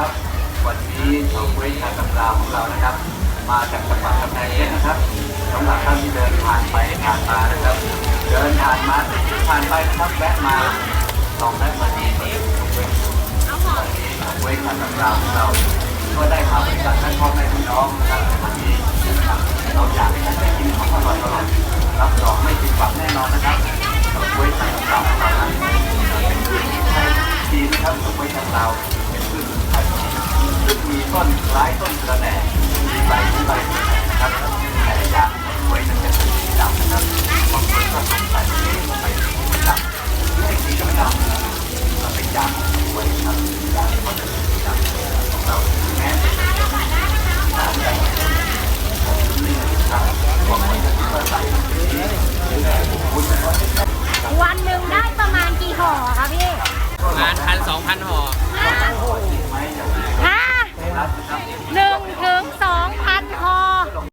นะครับ วันนี้ชาวกุยชาตำราของเรานะครับ มาจากจังหวัดกำแพงเพชรนะครับสำหรับท่านที่เดินผ่านไปผ่านมานะครับ เดินผ่านมาผ่านไปนะครับแวะมาลองแวะมาที่ชาวกุยวันนี้ชาวกุยชาตำราของเรา ก็ได้มาบริการท่านพ่อแม่พี่น้องนะครับในวันนี้นะครับเราอยากให้ท่านได้กินของอร่อยอร่อยรับรองไม่ผิดหวังแน่นอนนะครับชาวกุยชาตำราของเราเป็นพืชไทยจีนนะครับชาวกุยชาตำรา ต้นคล้ายต้นกระแหน่ใบที่ใบนะครับแต่ยางไว้มันจะเป็นสีดำนะครับบางคนก็สงสัยว่าไมสีดำไม่สีดำดำนะมันเป็นยางของไว้ครับยางมันจะเป็นสีดำของเราแม้จะเป็นสีดำแต่ผมนี่นะครับบางคนจะคิดว่าใส่วันหนึ่งได้ประมาณกี่ห่อคะพี่ ประมาณพันสองพันห่อ หนึ่ง